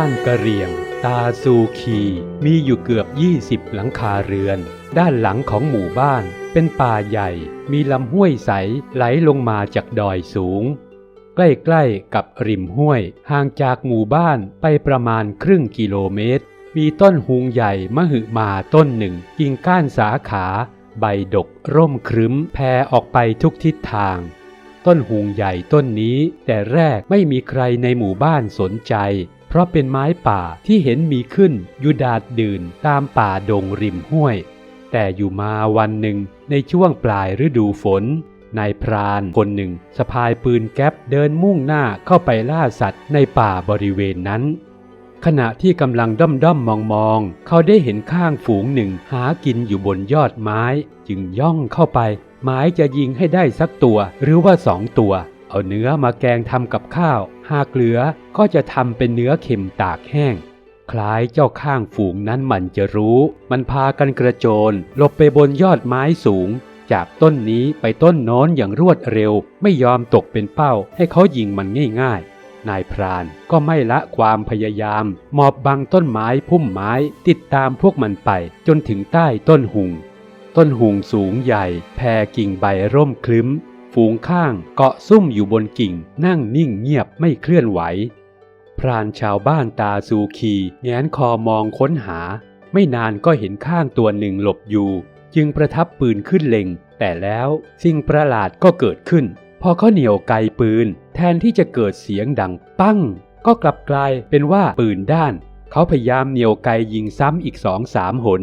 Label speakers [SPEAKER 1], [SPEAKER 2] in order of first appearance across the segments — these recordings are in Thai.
[SPEAKER 1] บ้านกะเหรี่ยง ตาซูคี มีอยู่เกือบ 20 หลังคาเรือน ด้านหลังของหมู่บ้านเป็นป่าใหญ่ มีลำห้วยใสไหลลงมาจากดอยสูง ใกล้ๆกับริมห้วย ห่างจากหมู่บ้านไปประมาณครึ่งกิโลเมตร มีต้นหุงใหญ่มหึมาต้นหนึ่งกิ่งก้านสาขา ใบดกร่มครึ้มแผ่ออกไปทุกทิศทางต้นหุงใหญ่ต้นนี้แต่แรกไม่มีใครในหมู่บ้านสนใจ เพราะเป็นไม้ป่าที่เห็นมีขึ้นอยู่ดาดดื่นตามป่าดงริมห้วย แต่อยู่มาวันหนึ่งในช่วงปลายฤดูฝนนายพรานคนหนึ่งสะพายปืนแก๊ปเดินมุ่งหน้าเข้าไปล่าสัตว์ในป่าบริเวณนั้น ขณะที่กำลังด้อมด้อมมองมองๆเขาได้เห็นข้างฝูงหนึ่งหากินอยู่บนยอดไม้ จึงย่องเข้าไป หมายจะยิงให้ได้สักตัวหรือว่าสองตัว เอาเนื้อมาแกงทำกับข้าว หากเหลือก็จะทำเป็นเนื้อเค็มตากแห้ง คล้ายเจ้าข้างฝูงนั้นมันจะรู้ มันพากันกระโจนหลบไปบนยอดไม้สูง จากต้นนี้ไปต้นโน้นอย่างรวดเร็ว ไม่ยอมตกเป็นเป้าให้เขายิงมันง่ายๆ นายพรานก็ไม่ละความพยายาม หมอบบังต้นไม้พุ่มไม้ติดตามพวกมันไปจนถึงใต้ต้นหุงต้นหุงสูงใหญ่แผ่กิ่งใบร่มคลึ้ม ฝูงข้างเกาะซุ่มอยู่บนกิ่งนั่งนิ่งเงียบไม่เคลื่อนไหว พรานชาวบ้านตาซูคีแงนคอมองค้นหา ไม่นานก็เห็นข้างตัวหนึ่งหลบอยู่ จึงประทับปืนขึ้นเล็ง แต่แล้วสิ่งประหลาดก็เกิดขึ้น พอเขาเหนี่ยวไกปืน แทนที่จะเกิดเสียงดังปั้ง ก็กลับกลายเป็นว่าปืนด้าน เขาพยายามเหนี่ยวไกยิงซ้ำอีกสองสามหน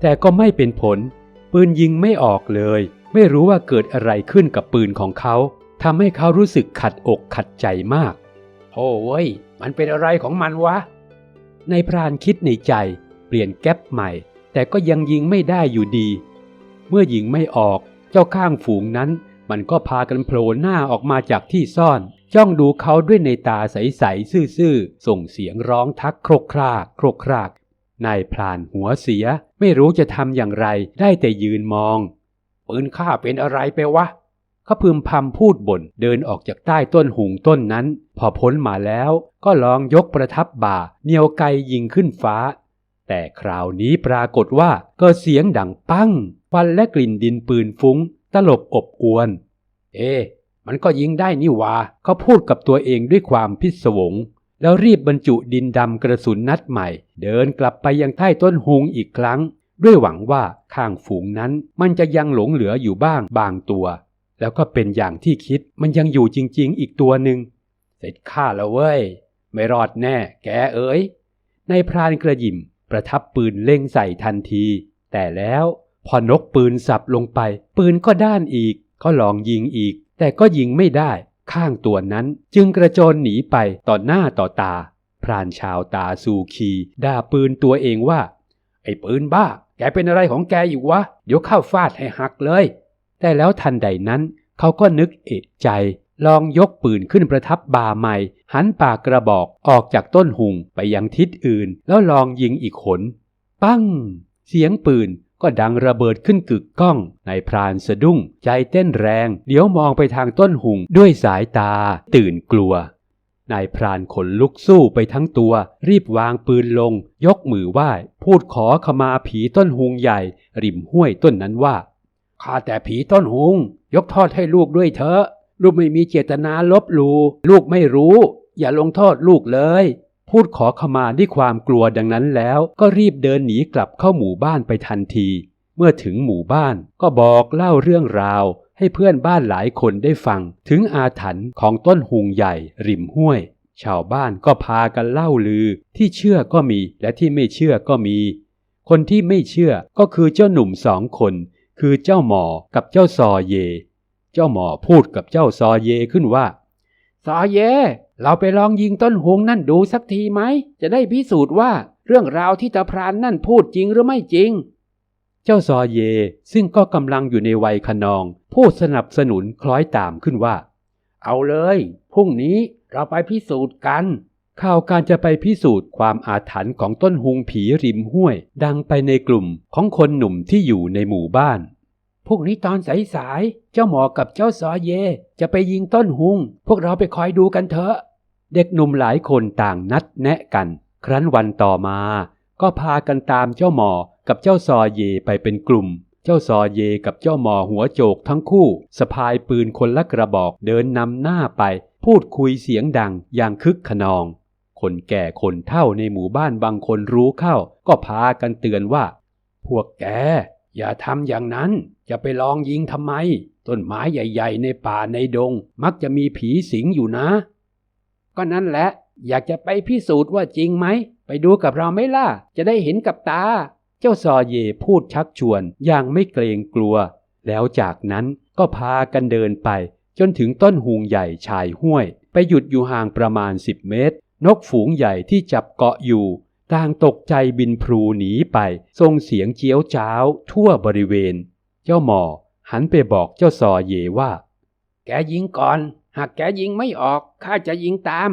[SPEAKER 1] แต่ก็ไม่เป็นผล ปืนยิงไม่ออกเลย ไม่รู้ว่าเกิดอะไรขึ้นกับปืนของเขาทำให้เขารู้สึกขัดอกขัดใจมาก โอ้เว้ย มันเป็นอะไรของมันวะ ในพรานคิดในใจ เปลี่ยนแก๊ปใหม่ แต่ก็ยังยิงไม่ได้อยู่ดี เมื่อยิงไม่ออก เจ้าข้างฝูงนั้น มันก็พากันโผล่หน้าออกมาจากที่ซ่อน จ้องดูเขาด้วยในตาใสๆซื่อๆ ส่งเสียงร้องทักโครกครากโครกคราก นายพรานหัวเสีย ไม่รู้จะทำอย่างไร ได้แต่ยืนมอง ปืนข้าเป็นอะไรไปวะเขาพึมพำพูดบ่นเดินออกจากใต้ต้นหุงต้นนั้น พอพ้นมาแล้วก็ลองยกประทับบ่าเหนียวไกยิงขึ้นฟ้า แต่คราวนี้ปรากฏว่ากิดเสียงดังปั้งควันและกลิ่นดินปืนฟุ้ง ตลบอบอวน เอ๊มันก็ยิงได้นี่วาเขาพูดกับตัวเองด้วยความพิศวง แล้วรีบบรรจุดินดำกระสุนนัดใหม่ เดินกลับไปยังใต้ต้นหุงอีกครั้ง ด้วยหวังว่าข้างฝูงนั้นมันจะยังหลงเหลืออยู่บ้างบางตัว แล้วก็เป็นอย่างที่คิดมันยังอยู่จริงๆ อีกตัวหนึ่งเสร็จข้าแล้วเว้ย ไม่รอดแน่ แกเอ๋ยในายพรานกระยิมประทับปืนเล็งใส่ทันที แต่แล้วพอนกปืนสับลงไป ปืนก็ด้านอีก ก็ลองยิงอีก แต่ก็ยิงไม่ได้ ข้างตัวนั้นจึงกระโจนหนีไปต่อหน้าต่อตา พรานชาวตาซูคีด่าปืนตัวเองว่า ไอ้ปืนบ้า แกเป็นอะไรของแกอยู่วะ เดี๋ยวเข้าฟาดให้หักเลย แต่แล้วทันใดนั้น เขาก็นึกเอะใจ ลองยกปืนขึ้นประทับบ่าใหม่ หันปากกระบอกออกจากต้นหุงไปยังทิศอื่น แล้วลองยิงอีกขนปั้ง เสียงปืนก็ดังระเบิดขึ้นกึกก้อง นายพรานสะดุ้ง ใจเต้นแรง เดี๋ยวมองไปทางต้นหุงด้วยสายตา ตื่นกลัว นายพรานขนลุกสู้ไปทั้งตัว รีบวางปืนลง ยกมือไหว้ พูดขอขมาผีต้นหุงใหญ่ ริมห้วยต้นนั้นว่าข้าแต่ผีต้นหุง ยกโทษให้ลูกด้วยเถอะ ลูกไม่มีเจตนาลบหลูลูกไม่รู้ อย่าลงโทษลูกเลย พูดขอขมาด้วยความกลัวดังนั้นแล้ว ก็รีบเดินหนีกลับเข้าหมู่บ้านไปทันที เมื่อถึงหมู่บ้านก็บอกเล่าเรื่องราว ให้เพื่อนบ้านหลายคนได้ฟังถึงอาถรรพ์ของต้นหุงใหญ่ริมห้วย ชาวบ้านก็พากันเล่าลือ ที่เชื่อก็มีและที่ไม่เชื่อก็มี คนที่ไม่เชื่อก็คือเจ้าหนุ่มสองคน คือเจ้าหมอกับเจ้าซอเย เจ้าหมอพูดกับเจ้าซอเยขึ้นว่าซอเย เราไปลองยิงต้นหงนั่นดูสักทีไหม จะได้พิสูจน์ว่าเรื่องราวที่ตาพรานนั่นพูดจริงหรือไม่จริง เจ้าซอเยซึ่งก็กำลังอยู่ในวัยขนองพูดสนับสนุนคล้อยตามขึ้นว่า เอาเลยพรุ่งนี้เราไปพิสูจน์กัน ข่าวการจะไปพิสูจน์ความอาถรรพ์ของต้นหุงผีริมห้วย ดังไปในกลุ่มของคนหนุ่มที่อยู่ในหมู่บ้านพรุ่งนี้ตอนสายๆ เจ้าหมอกับเจ้าซอเย จะไปยิงต้นหุง พวกเราไปคอยดูกันเถอะ เด็กหนุ่มหลายคนต่างนัดแนะกัน ครั้นวันต่อมา ก็พากันตามเจ้าหมอ กับเจ้าซอเยไปเป็นกลุ่ม เจ้าซอเยกับเจ้าหมอหัวโจกทั้งคู่สะพายปืนคนละกระบอกเดินนำหน้าไป พูดคุยเสียงดังอย่างคึกขนอง คนแก่คนเฒ่าในหมู่บ้านบางคนรู้เข้า ก็พากันเตือนว่า พวกแกอย่าทำอย่างนั้น จะไปลองยิงทำไม ต้นไม้ใหญ่ ๆ ในป่าในดง มักจะมีผีสิงอยู่นะ ก็นั่นแหละ อยากจะไปพิสูจน์ว่าจริงไหม ไปดูกับเราไหม่ล่ะ จะได้เห็นกับตา เจ้าซอเยพูดชักชวนอย่างไม่เกรงกลัว แล้วจากนั้นก็พากันเดินไป จนถึงต้นหูงใหญ่ชายห้วย ไปหยุดอยู่ห่างประมาณ 10 เมตร นกฝูงใหญ่ที่จับเกาะอยู่ต่างตกใจบินพลูหนีไปส่งเสียงเจียวจ้าวทั่วบริเวณ เจ้าหมอหันไปบอกเจ้าซอเยว่า แกยิงก่อน หากแกยิงไม่ออกข้าจะยิงตาม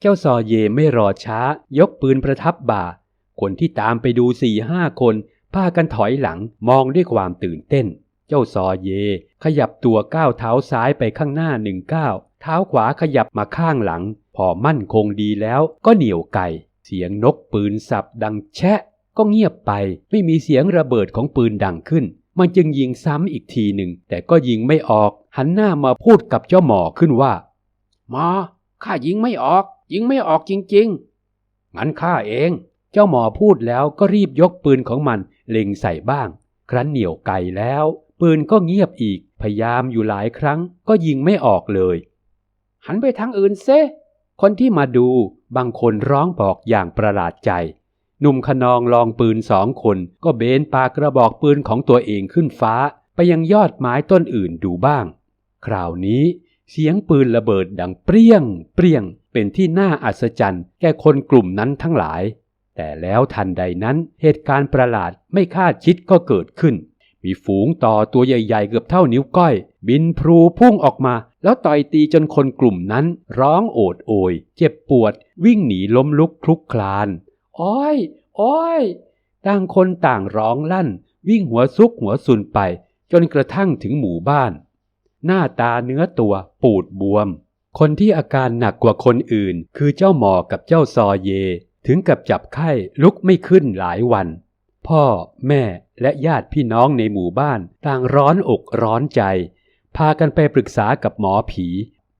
[SPEAKER 1] เจ้าซอเยไม่รอช้า ยกปืนประทับบ่า คนที่ตามไปดูสี่ห้าคนพากันถอยหลังมองด้วยความตื่นเต้น เจ้าซอเย ขยับตัวก้าวเท้าซ้ายไปข้างหน้าหนึ่งก้าวเท้าขวาขยับมาข้างหลัง พอมั่นคงดีแล้วก็เหนี่ยวไก่ เสียงนกปืนสับดังแชะ ก็เงียบไปไม่มีเสียงระเบิดของปืนดังขึ้น มันจึงยิงซ้ำอีกทีหนึ่ง แต่ก็ยิงไม่ออก หันหน้ามาพูดกับเจ้าหมอขึ้นว่าหมอข้ายิงไม่ออก ยิงไม่ออกจริง ๆ งั้นข้าเอง เจ้าหมอพูดแล้วก็รีบยกปืนของมันเล็งใส่บ้าง ครั้นเหนียวไก่แล้ว ปืนก็เงียบอีก พยายามอยู่หลายครั้งก็ยิงไม่ออกเลย หันไปทางอื่นเซคนที่มาดูบางคนร้องบอกอย่างประหลาดใจ หนุ่มขนองลองปืนสองคนก็เบนปากกระบอกปืนของตัวเองขึ้นฟ้า ไปยังยอดไม้ต้นอื่นดูบ้าง คราวนี้เสียงปืนระเบิดดังเปรี้ยง เปรี้ยง เป็นที่น่าอัศจรรย์แก่คนกลุ่มนั้นทั้งหลาย แต่แล้วทันใดนั้นเหตุการณ์ประหลาดไม่คาดคิดก็เกิดขึ้น มีฝูงต่อตัวใหญ่ๆ เกือบเท่านิ้วก้อย บินพลูพุ่งออกมา แล้วต่อยตีจนคนกลุ่มนั้น ร้องโอดโอย เจ็บปวด วิ่งหนีล้มลุกคลุกคลาน อ้อย อ้อย ต่างคนต่างร้องลั่น วิ่งหัวซุกหัวซุนไป จนกระทั่งถึงหมู่บ้าน หน้าตาเนื้อตัวปูดบวม คนที่อาการหนักกว่าคนอื่น คือเจ้าหมอกับเจ้าซอเย ถึงกับจับไข้ลุกไม่ขึ้นหลายวัน พ่อแม่และญาติพี่น้องในหมู่บ้าน ต่างร้อนอกร้อนใจ พากันไปปรึกษากับหมอผี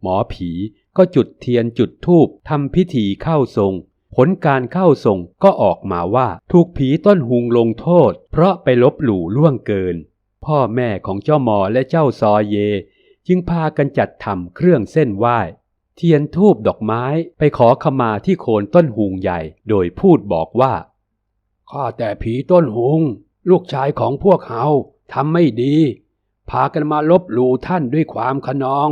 [SPEAKER 1] หมอผีก็จุดเทียนจุดธูปทำพิธีเข้าทรง ผลการเข้าทรงก็ออกมาว่าถูกผีต้นหุงลงโทษ เพราะไปลบหลู่ล่วงเกิน พ่อแม่ของเจ้าหมอและเจ้าซอเย จึงพากันจัดทำเครื่องเส้นไหว้ เทียนทูบดอกไม้ไปขอขมาที่โคนต้นหุงใหญ่ โดยพูดบอกว่า ข้าแต่ผีต้นหุง ลูกชายของพวกเฮาทำไม่ดี พากันมาลบหลู่ท่านด้วยความขนอง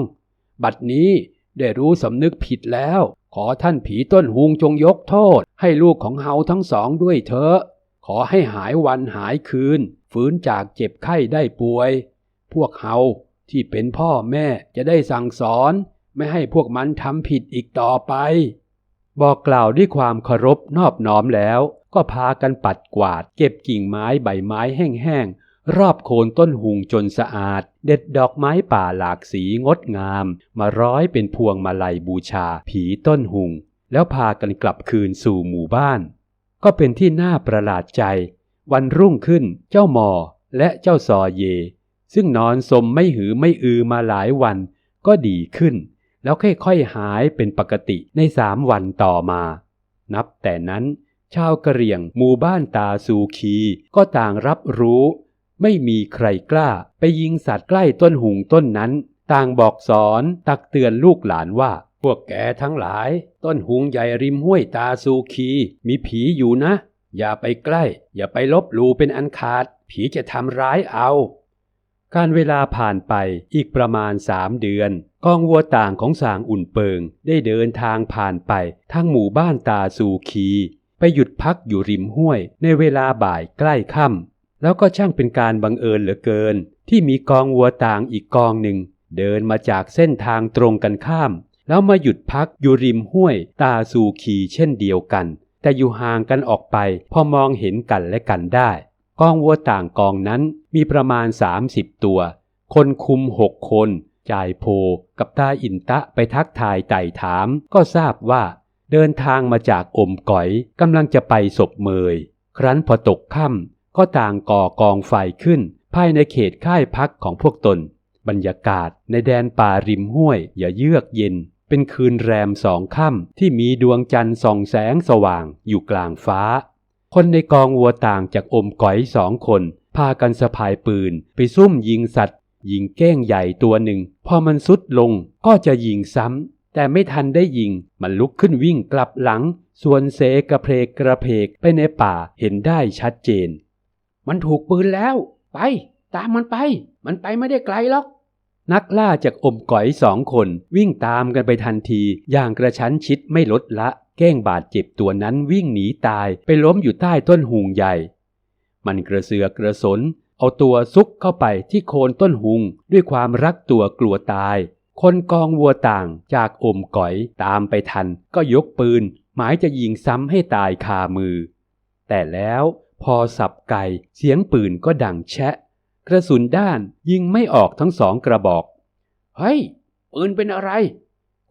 [SPEAKER 1] บัดนี้ได้รู้สำนึกผิดแล้ว ขอท่านผีต้นหุงจงยกโทษ ให้ลูกของเฮาทั้งสองด้วยเถอะ ขอให้หายวันหายคืน ฟื้นจากเจ็บไข้ได้ป่วย พวกเฮาที่เป็นพ่อแม่จะได้สั่งสอน ไม่ให้พวกมันทำผิดอีกต่อไป บอกกล่าวด้วยความเคารพนอบน้อมแล้ว ก็พากันปัดกวาด เก็บกิ่งไม้ใบไม้แห้งๆรอบโคนต้นหุงจนสะอาด เด็ดดอกไม้ป่าหลากสีงดงาม มาร้อยเป็นพวงมาลัยบูชาผีต้นหุง แล้วพากันกลับคืนสู่หมู่บ้าน ก็เป็นที่น่าประหลาดใจ วันรุ่งขึ้นเจ้าหมอและเจ้าซอเย ซึ่งนอนสมไม่หือไม่อือมาหลายวันก็ดีขึ้น แล้วค่อยๆหายเป็นปกติในสามวันต่อมา นับแต่นั้น ชาวกะเหรี่ยงหมู่บ้านตาซูคีก็ต่างรับรู้ ไม่มีใครกล้าไปยิงสัตว์ใกล้ต้นหุงต้นนั้น ต่างบอกสอนตักเตือนลูกหลานว่า พวกแกทั้งหลาย ต้นหุงใหญ่ริมห้วยตาซูคีมีผีอยู่นะ อย่าไปใกล้ อย่าไปลบหลู่เป็นอันขาด ผีจะทำร้ายเอา การเวลาผ่านไปอีกประมาณสามเดือนกองวัวต่างของสางอุ่นเปิงได้เดินทางผ่านไปทางหมู่บ้านตาซูคี ไปหยุดพักอยู่ริมห้วยในเวลาบ่ายใกล้ค่ำแล้วก็ช่างเป็นการบังเอิญเหลือเกิน ที่มีกองวัวต่างอีกกองหนึ่ง เดินมาจากเส้นทางตรงกันข้าม แล้วมาหยุดพักอยู่ริมห้วยตาซูคีเช่นเดียวกัน แต่อยู่ห่างกันออกไปพอมองเห็นกันและกันได้ กองวัวต่างกองนั้นมีประมาณ 30 ตัว คนคุมหกคน จ่ายโพกับตาอินตะไปทักทายไต่ถาม ก็ทราบว่า เดินทางมาจากอมก๋อยกำลังจะไปศพเมย ครั้นพอตกค่ำก็ต่างก่อกองไฟขึ้น ภายในเขตค่ายพักของพวกตน บรรยากาศในแดนป่าริมห้วย อย่าเยือกเย็น เป็นคืนแรมสองค่ำที่มีดวงจันทร์ส่องแสงสว่างอยู่กลางฟ้า คนในกองวัวต่างจากอมก๋อยสองคน พากันสะพายปืน ไปซุ่มยิงสัตว์ ยิงเก้งใหญ่ตัวหนึ่ง พอมันสุดลงก็จะยิงซ้ำ แต่ไม่ทันได้ยิง มันลุกขึ้นวิ่งกลับหลัง ส่วนเสกระเพกกระเพกไปในป่าเห็นได้ชัดเจน
[SPEAKER 2] มันถูกปืนแล้ว ไป ตามมันไป มันไปไม่ได้ไกลหรอก
[SPEAKER 1] นักล่าจากอมก๋อยสองคนวิ่งตามกันไปทันทีอย่างกระชั้นชิดไม่ลดละ เก้งบาดเจ็บตัวนั้นวิ่งหนีตายไปล้มอยู่ใต้ต้นหุงใหญ่ มันกระเสือกกระสน เอาตัวซุกเข้าไปที่โคนต้นหุงด้วยความรักตัวกลัวตาย คนกองวัวต่างจากอมก๋อยตามไปทันก็ยกปืน หมายจะยิงซ้ำให้ตายคามือ แต่แล้วพอสับไก่เสียงปืนก็ดังแชะ กระสุนด้านยิงไม่ออกทั้งสองกระบอก
[SPEAKER 2] เฮ้ย ปืนเป็นอะไร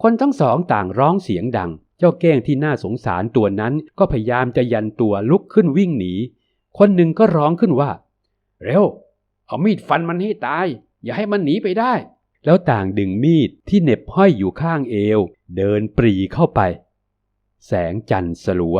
[SPEAKER 1] คนทั้งสองต่างร้องเสียงดัง เจ้าเก้งที่น่าสงสารตัวนั้นก็พยายามจะยันตัวลุกขึ้นวิ่งหนี คนหนึ่งก็ร้องขึ้นว่า
[SPEAKER 2] เร็ว เอามีดฟันมันให้ตาย อย่าให้มันหนีไปได้
[SPEAKER 1] แล้วต่างดึงมีดที่เหน็บห้อยอยู่ข้างเอว เดินปรีเข้าไป แสงจันทร์สลัว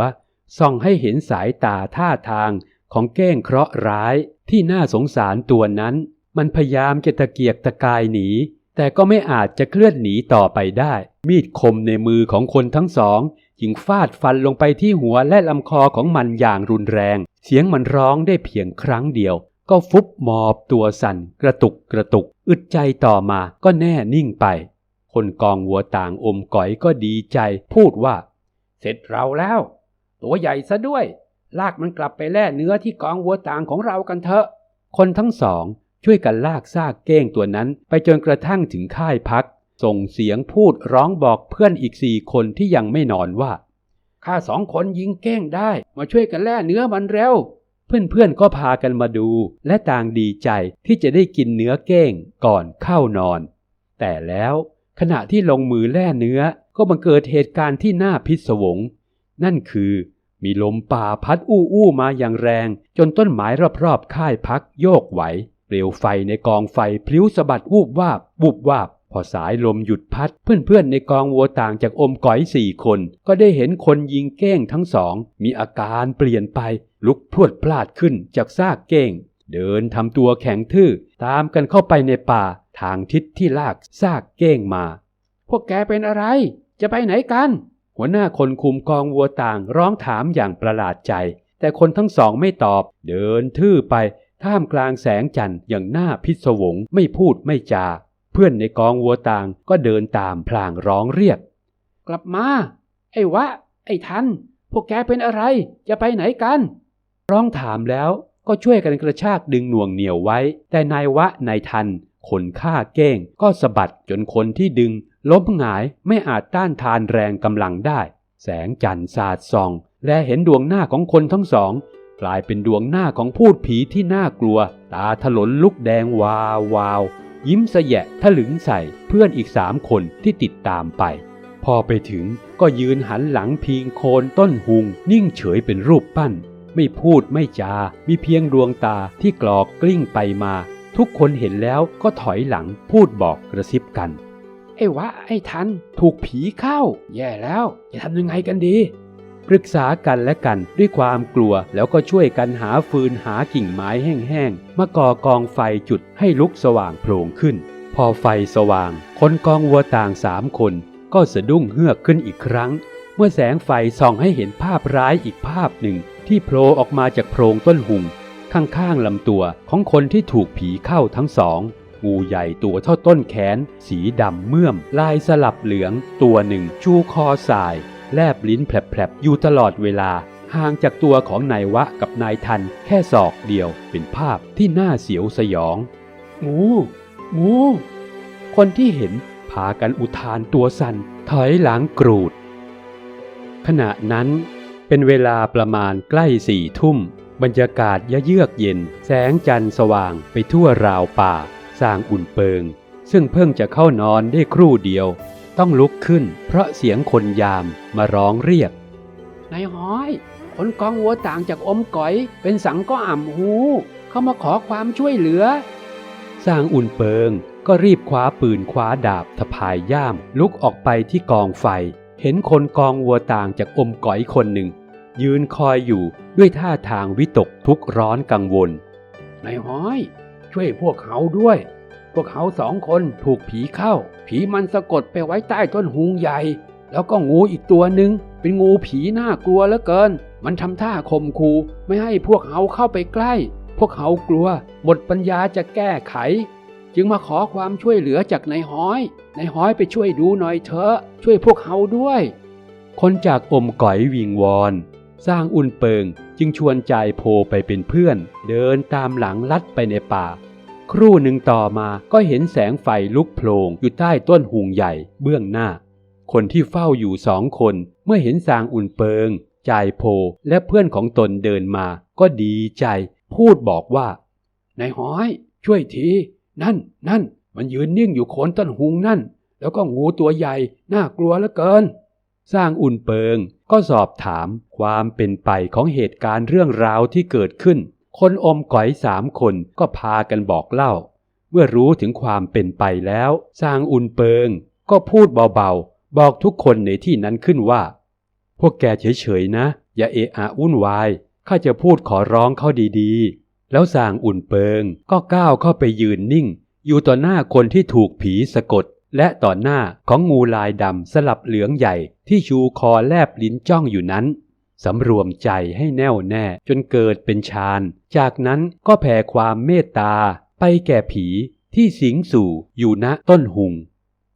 [SPEAKER 1] ส่องให้เห็นสายตาท่าทางของเก้งเคราะห์ร้ายที่น่าสงสารตัวนั้น มันพยายามจะตะเกียกตะกายหนี แต่ก็ไม่อาจจะเคลื่อนหนีต่อไปได้ มีดคมในมือของคนทั้งสองยิงฟาดฟันลงไปที่หัวและลำคอของมันอย่างรุนแรง เสียงมันร้องได้เพียงครั้งเดียว ก็ฟุบหมอบตัวสั่น กระตุกกระตุก อึดใจต่อมาก็แน่นิ่งไป คนกองวัวต่างอมก๋อยก็ดีใจ พูดว่า
[SPEAKER 2] เสร็จเราแล้ว ตัวใหญ่ซะด้วย ลากมันกลับไปแล่เนื้อที่กองวัวต่างของเรากันเถอะ
[SPEAKER 1] คนทั้งสอง ช่วยกันลากซากเก้งตัวนั้น ไปจนกระทั่งถึงค่ายพัก ส่งเสียงพูดร้องบอกเพื่อนอีกสี่คนที่ยังไม่นอนว่า
[SPEAKER 2] ข้าสองคนยิงเก้งได้ มาช่วยกันแล่เนื้อมันเร็ว
[SPEAKER 1] เพื่อนๆก็พากันมาดู และต่างดีใจที่จะได้กินเนื้อเก้งก่อนเข้านอน แต่แล้วขณะที่ลงมือแล่เนื้อก็บังเกิดเหตุการณ์ที่น่าพิศวง นั่นคือมีลมป่าพัดอู้อู้มาอย่างแรง จนต้นไม้รอบๆค่ายพักโยกไหว เปลวไฟในกองไฟพลิ้วสะบัดวูบวาบวูบวาบพอสายลมหยุดพัด เพื่อนๆในกองวัวต่างจากอมก๋อยสี่คน ก็ได้เห็นคนยิงเก้งทั้งสอง มีอาการเปลี่ยนไปลุกพรวดพลาดขึ้นจากซากเก้ง เดินทำตัวแข็งทื่อ ตามกันเข้าไปในป่า ทางทิศที่ลากซากเก้งมา
[SPEAKER 2] พวกแกเป็นอะไร จะไปไหนกัน
[SPEAKER 1] หัวหน้าคนคุมกองวัวต่างร้องถามอย่างประหลาดใจ แต่คนทั้งสองไม่ตอบ เดินทื่อไป ท่ามกลางแสงจันทร์อย่างน่าพิศวงไม่พูดไม่จา เพื่อนในกองวัวต่างก็เดินตามพลางร้องเรียก
[SPEAKER 2] กลับมา ไอ้วะ ไอ้ทัน พวกแกเป็นอะไร จะไปไหนกัน
[SPEAKER 1] ร้องถามแล้วก็ช่วยกันกระชากดึงหน่วงเหนียวไว้ แต่นายวะนายทัน คนฆ่าเก้ง ก็สะบัดจนคนที่ดึง ล้มหงายไม่อาจต้านทานแรงกำลังได้ แสงจันทร์สาดส่อง และเห็นดวงหน้าของคนทั้งสอง กลายเป็นดวงหน้าของพูดผีที่น่ากลัว ตาถลนลุกแดงวาววาว ยิ้มสะแยะถลึงใส่เพื่อนอีกสามคนที่ติดตามไป พอไปถึงก็ยืนหันหลังพิงโคนต้นหุง นิ่งเฉยเป็นรูปปั้น ไม่พูดไม่จา มีเพียงดวงตาที่กรอกกลิ้งไปมา ทุกคนเห็นแล้วก็ถอยหลังพูดบอกกระซิบกัน
[SPEAKER 2] ไอ้วะไอ้ทัน ถูกผีเข้า แย่แล้ว จะทำยังไงกันดี
[SPEAKER 1] ปรึกษากันและกันด้วยความกลัวแล้วก็ช่วยกันหาฟืนหากิ่งไม้แห้งๆมาก่อกองไฟจุดให้ลุกสว่างโพลงขึ้น พอไฟสว่าง คนกองวัวต่างสามคน ก็สะดุ้งเฮือกขึ้นอีกครั้ง เมื่อแสงไฟส่องให้เห็นภาพร้ายอีกภาพหนึ่ง ที่โผล่ออกมาจากโพรงต้นหุงข้างๆลำตัวของคนที่ถูกผีเข้าทั้งสองงูใหญ่ตัวเท่าต้นแขน สีดำเมื่อม ลายสลับเหลือง ตัวหนึ่งชูคอสาย แลบลิ้นแผลบๆ อยู่ตลอดเวลา ห่างจากตัวของนายวะกับนายทัน แค่ศอกเดียวเป็นภาพที่น่าเสียวสยอง งูงูคนที่เห็นพากันอุทานตัวสัน่นถอยหลังกรูด ขณะนั้นเป็นเวลาประมาณใกล้สี่ทุ่ม บรรยากาศยะเยือกเย็น แสงจันทร์สว่างไปทั่วราวป่า สร้างอุ่นเปิง ซึ่งเพิ่งจะเข้านอนได้ครู่เดียว ต้องลุกขึ้น เพราะเสียงคนยามมาร้องเรียก
[SPEAKER 2] นายห้อย คนกองวัวต่างจากอมก๋อย เป็นสังก็อ่ำหู เขามาขอความช่วยเหลือ
[SPEAKER 1] สร้างอุ่นเปิงก็รีบคว้าปืนคว้าดาบทพายย่าม ลุกออกไปที่กองไฟ เห็นคนกองวัวต่างจากอมก๋อยคนหนึ่ง ยืนคอยอยู่ด้วยท่าทางวิตกทุกข์ร้อนกังวล
[SPEAKER 2] นายห้อย ช่วยพวกเขาด้วย พวกเขาสองคนถูกผีเข้า ผีมันสะกดไปไว้ใต้ต้นหุงใหญ่ แล้วก็งูอีกตัวหนึ่งเป็นงูผีน่ากลัวเหลือเกิน มันทำท่าข่มขู่ไม่ให้พวกเขาเข้าไปใกล้ พวกเขากลัว หมดปัญญาจะแก้ไข จึงมาขอความช่วยเหลือจากนายห้อยนายห้อยไปช่วยดูหน่อยเถอะ ช่วยพวกเขาด้วย
[SPEAKER 1] คนจากอมก๋อยวิงวอนสร้างอุ่นเปิงจึงชวนจายโพไปเป็นเพื่อน เดินตามหลังลัดไปในป่า ครู่หนึ่งต่อมาก็เห็นแสงไฟลุกโผล่อยู่ใต้ต้นหุงใหญ่เบื้องหน้า คนที่เฝ้าอยู่สองคนเมื่อเห็นสางอุ่นเปิงจายโพและเพื่อนของตนเดินมาก็ดีใจ พูดบอกว่า
[SPEAKER 2] นายห้อย ช่วยที นั่นนั่นมันยืนนิ่งอยู่โคนต้นหุงนั่น แล้วก็งูตัวใหญ่ น่ากลัวเหลือเกิน
[SPEAKER 1] สร้างอุ่นเปิงก็สอบถามความเป็นไปของเหตุการณ์เรื่องราวที่เกิดขึ้น คนอมก๋อยสามคนก็พากันบอกเล่า เมื่อรู้ถึงความเป็นไปแล้ว สร้างอุนเปิง ก็พูดเบาๆ บอกทุกคนในที่นั้นขึ้นว่า พวกแกเฉยๆนะ อย่าเอะอะวุ่นวายข้าจะพูดขอร้องเขาดีๆ แล้วสร้างอุ่นเปิง ก็ก้าวเข้าไปยืนนิ่ง อยู่ต่อหน้าคนที่ถูกผีสะกด และต่อหน้าของงูลายดำสลับเหลืองใหญ่ที่ชูคอแลบลิ้นจ้องอยู่นั้น สำรวมใจให้แน่วแน่จนเกิดเป็นฌาน จากนั้นก็แผ่ความเมตตา ไปแก่ผีที่สิงสู่อยู่ณต้นหุง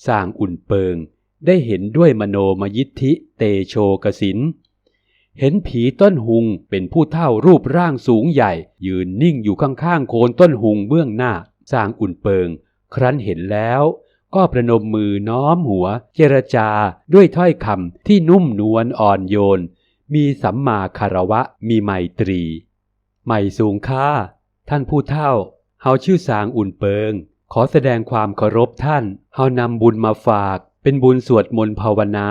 [SPEAKER 1] สร้างอุ่นเปิง ได้เห็นด้วยมโนมยิทธิเตโชกสิน เห็นผีต้นหุงเป็นผู้เท่ารูปร่างสูงใหญ่ ยืนนิ่งอยู่ข้างๆโคนต้นหุงเบื้องหน้า สร้างอุ่นเปิง ครั้นเห็นแล้วก็ประนมมือน้อมหัว เจรจาด้วยถ้อยคำที่นุ่มนวลอ่อนโยน มีสัมมาคารวะมีไมตรี ไม่สูงค่า ท่านผู้เท่า เฮาชื่อสางอุ่นเปิง ขอแสดงความเคารพท่าน เฮานำบุญมาฝาก เป็นบุญสวดมนต์ภาวนา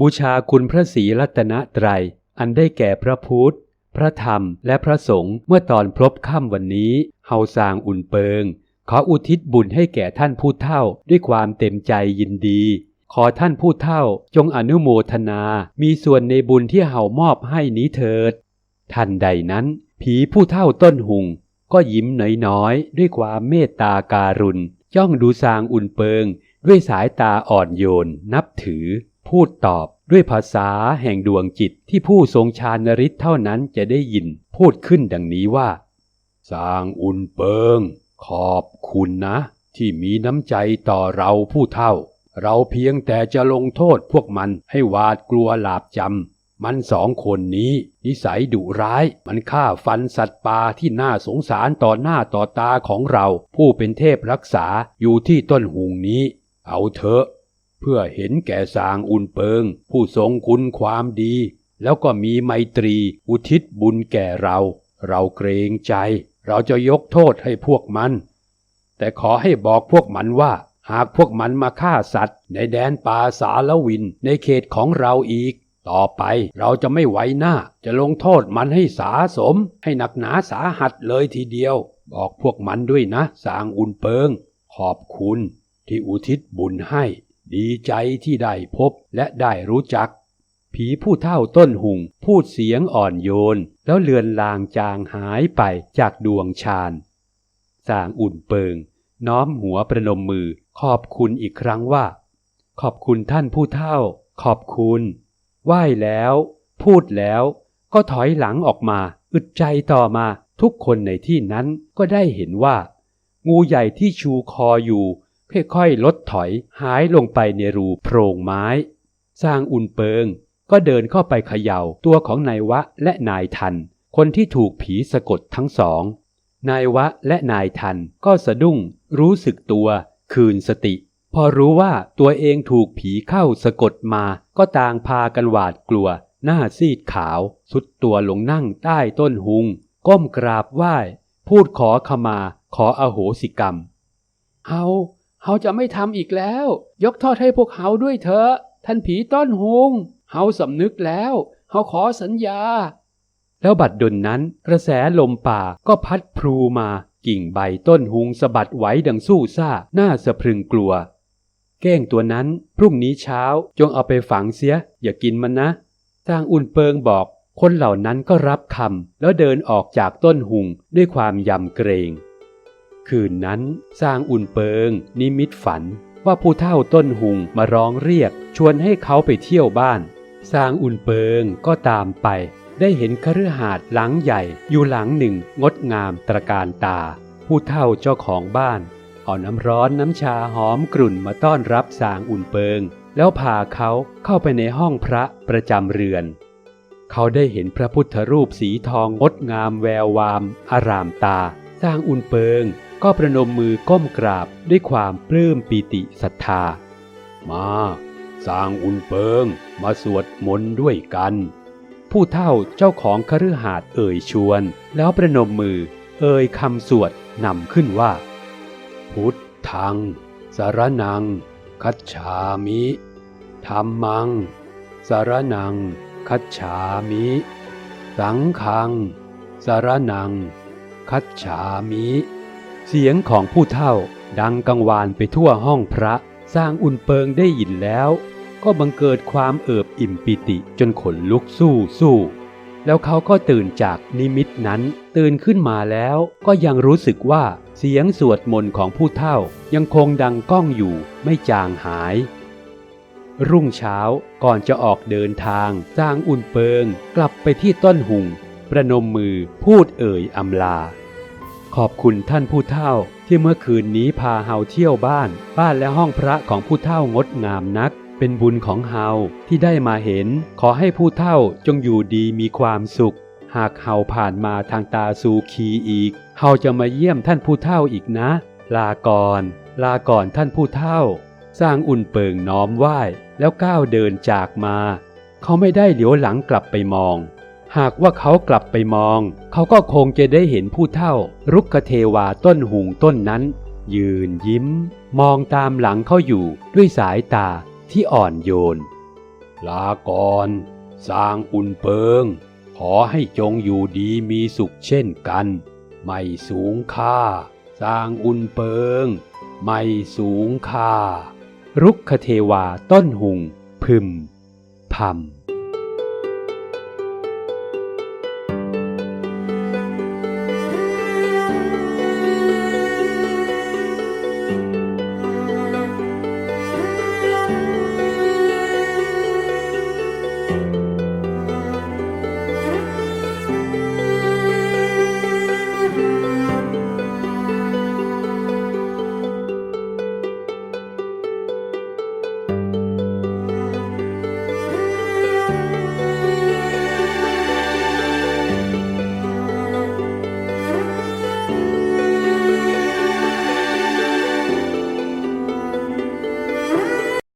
[SPEAKER 1] บูชาคุณพระศรีรัตนตรัย อันได้แก่พระพุทธ พระธรรม และพระสงฆ์ เมื่อตอนพลบค่ำวันนี้ เฮาสางอุ่นเปิง ขออุทิศบุญให้แก่ท่านผู้เฒ่า ด้วยความเต็มใจยินดี ขอท่านผู้เฒ่าจงอนุโมทนา มีส่วนในบุญที่เฮามอบให้นี้เถิด ทันใดนั้น ผีผู้เฒ่าต้นหุง ก็ยิ้มน้อยๆ ด้วยความเมตตาการุณ จ้องดูสางอุ่นเปิง ด้วยสายตาอ่อนโยน นับถือ พูดตอบด้วยภาษาแห่งดวงจิตที่ผู้ทรงฌานฤทธิ์เท่านั้นจะได้ยิน พูดขึ้นดังนี้ว่าสร้างอุ่นเปิง ขอบคุณนะ ที่มีน้ำใจต่อเราผู้เท่า เราเพียงแต่จะลงโทษพวกมันให้หวาดกลัวหลาบจำ มันสองคนนี้ นิสัยดุร้าย มันฆ่าฟันสัตว์ป่าที่น่าสงสารต่อหน้าต่อตาของเรา ผู้เป็นเทพรักษาอยู่ที่ต้นหุงนี้ เอาเถอะ เพื่อเห็นแก่สางอุ่นเปิง ผู้ทรงคุณความดี แล้วก็มีไมตรีอุทิศบุญแก่เรา เราเกรงใจ เราจะยกโทษให้พวกมัน แต่ขอให้บอกพวกมันว่า หากพวกมันมาฆ่าสัตว์ ในแดนป่าสาลวินในเขตของเราอีก ต่อไปเราจะไม่ไหวหน้า จะลงโทษมันให้สาสม ให้หนักหนาสาหัสเลยทีเดียว บอกพวกมันด้วยนะสางอุนเปิง ขอบคุณ ที่อุทิศบุญให้ ดีใจที่ได้พบและได้รู้จัก ผีผู้เท่าต้นหุงพูดเสียงอ่อนโยน แล้วเลือนลางจางหายไปจากดวงฌานสางอุ่นเปิง น้อมหัวประนมมือ ขอบคุณอีกครั้งว่า ขอบคุณท่านผู้เท่า ขอบคุณ ไหว้แล้ว พูดแล้ว ก็ถอยหลังออกมา อึดใจต่อมาทุกคนในที่นั้นก็ได้เห็นว่า งูใหญ่ที่ชูคออยู่ ค่อยๆลดถอยหายลงไปในรูโพรงไม้ สร้างอุ่นเปิง ก็เดินเข้าไปเขย่าตัวของนายวะและนายทัน คนที่ถูกผีสะกดทั้งสอง นายวะและนายทันก็สะดุ้งรู้สึกตัว คืนสติ พอรู้ว่าตัวเองถูกผีเข้าสะกดมา ก็ต่างพากันหวาดกลัว หน้าซีดขาว สุดตัวลงนั่งใต้ต้นหุง ก้มกราบไหว้ พูดขอขมา ขออโหสิกรรม เฮา
[SPEAKER 2] เฮาจะไม่ทำอีกแล้ว ยกโทษให้พวกเฮาด้วยเถอะ ท่านผีต้นหุง เฮาสำนึกแล้ว เฮาขอสัญญา
[SPEAKER 1] แล้วบัดดลนั้นกระแสลมป่าก็พัดพลูมา กิ่งใบต้นหุงสะบัดไหวดังสู้ซ่าหน้าสะพรึงกลัวเก้งตัวนั้นพรุ่งนี้เช้าจงเอาไปฝังเสีย อย่ากินมันนะจางอุ่นเปิงบอก คนเหล่านั้นก็รับคำแล้วเดินออกจากต้นหุงด้วยความยำเกรง คืนนั้นสร้างอุ่นเปิง นิมิตฝันว่าผู้เฒ่าต้นหุงมาร้องเรียก ชวนให้เขาไปเที่ยวบ้าน สร้างอุ่นเปิงก็ตามไป ได้เห็นคฤหาสน์หลังใหญ่อยู่หลังหนึ่งงดงามตระการตา ผู้เฒ่าเจ้าของบ้าน เอาน้ำร้อนน้ำชาหอมกรุ่นมาต้อนรับสางอุ่นเปิง แล้วพาเขาเข้าไปในห้องพระประจำเรือน เขาได้เห็นพระพุทธรูปสีทองงดงามแวววาม อารามตา สร้างอุ่นเปิง ก็ประนมมือก้มกราบด้วยความปลื้มปีติศรัทธา มาสร้างอุ่นเปิงมาสวดมนต์ด้วยกัน ผู้เฒ่าเจ้าของคฤหาสน์เอ่ยชวน แล้วประนมมือ เอ่ยคำสวดนำขึ้นว่า พุทธัง สารนัง คัจฉามิธรรมัง สารนัง คัจฉามิ สังฆัง สารนัง คัจฉามิ เสียงของผู้เฒ่าดังกังวานไปทั่วห้องพระสร้างอุ่นเปิงได้ยินแล้ว ก็บังเกิดความเอิบอิ่มปิติจนขนลุกสู้สู้ แล้วเขาก็ตื่นจากนิมิตนั้น ตื่นขึ้นมาแล้วก็ยังรู้สึกว่าเสียงสวดมนต์ของผู้เฒ่ายังคงดังก้องอยู่ไม่จางหาย รุ่งเช้าก่อนจะออกเดินทางสร้างอุ่นเปิง กลับไปที่ต้นหุงประนมมือพูดเอ่ยอำลา ขอบคุณท่านผู้เฒ่าที่เมื่อคืนนี้พาเฮาเที่ยวบ้าน บ้านและห้องพระของผู้เฒ่างดงามนัก เป็นบุญของเฮาที่ได้มาเห็น ขอให้ผู้เฒ่าจงอยู่ดีมีความสุข หากเฮาผ่านมาทางตาซูคีอีก เฮาจะมาเยี่ยมท่านผู้เฒ่าอีกนะ ลาก่อน ลาก่อนท่านผู้เฒ่า สร้างอุ่นเปิงน้อมไหว้ แล้วก้าวเดินจากมา เขาไม่ได้เหลียวหลังกลับไปมอง หากว่าเขากลับไปมอง เขาก็คงจะได้เห็นผู้เฒ่า รุกขเทวาต้นหุงต้นนั้น ยืนยิ้ม มองตามหลังเขาอยู่ด้วยสายตา ที่อ่อนโยน ลาก่อนสร้างอุ่นเปิง ขอให้จงอยู่ดีมีสุขเช่นกัน ไม่สูงค่า สร้างอุ่นเปิง ไม่สูงค่า รุกขเทวาต้นหุง พึมพำ